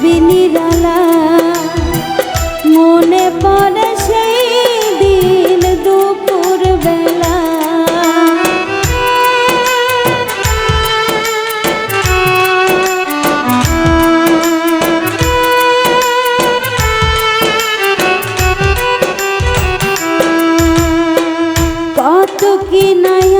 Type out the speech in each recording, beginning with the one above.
ভাবি নিরালা। মনে পড়ে সেই দিন দুপুর বেলা। কত কি নয়ন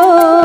हो